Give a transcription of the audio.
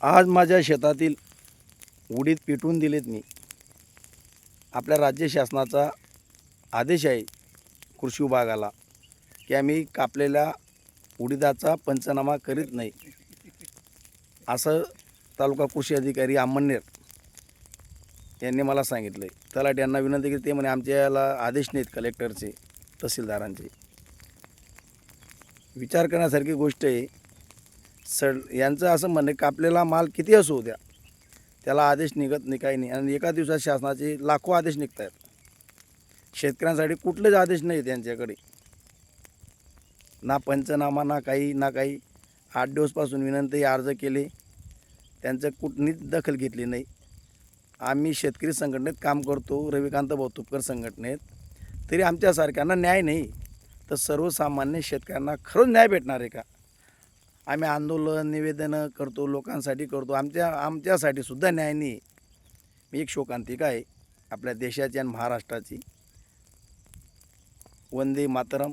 आज माझ्या शेतातील उडीद पेटून दिलेत मी. आपल्या राज्य शासनाचा आदेश आहे कृषी विभागाला की आम्ही कापलेल्या उडीदाचा पंचनामा करीत नाही. असं तालुका कृषी अधिकारी आमनेर यांनी मला सांगितलं आहे तलाट यांना विनंती केली ते म्हणे आमच्याला आदेश नाहीत कलेक्टरचे तहसीलदारांचे. विचार करण्यासारखी गोष्ट आहे. सड यांचं असं म्हणणं आहे कापलेला माल किती असू द्या त्याला आदेश निघत नाही काही नाही. आणि एका दिवसात शासनाचे लाखो आदेश निघत आहेत शेतकऱ्यांसाठी कुठलेच आदेश नाही त्यांच्याकडे ना पंचनामा ना काही ना काही. आठ दिवसपासून विनंती अर्ज केले. त्यांचं कुठलीच दखल घेतली नाही. आम्ही शेतकरी संघटनेत काम करतो रविकांत भाऊ तुपकर संघटनेत. तरी आमच्यासारख्यांना न्याय नाही. तर सर्वसामान्य शेतकऱ्यांना खरंच न्याय भेटणार आहे का? आम्ही आंदोलन निवेदनं करतो लोकांसाठी करतो. आमच्या आमच्यासाठी सुद्धा न्याय नाही मी एक शोकांतिका आहे आपल्या देशाची आणि महाराष्ट्राची. वंदे मातरम.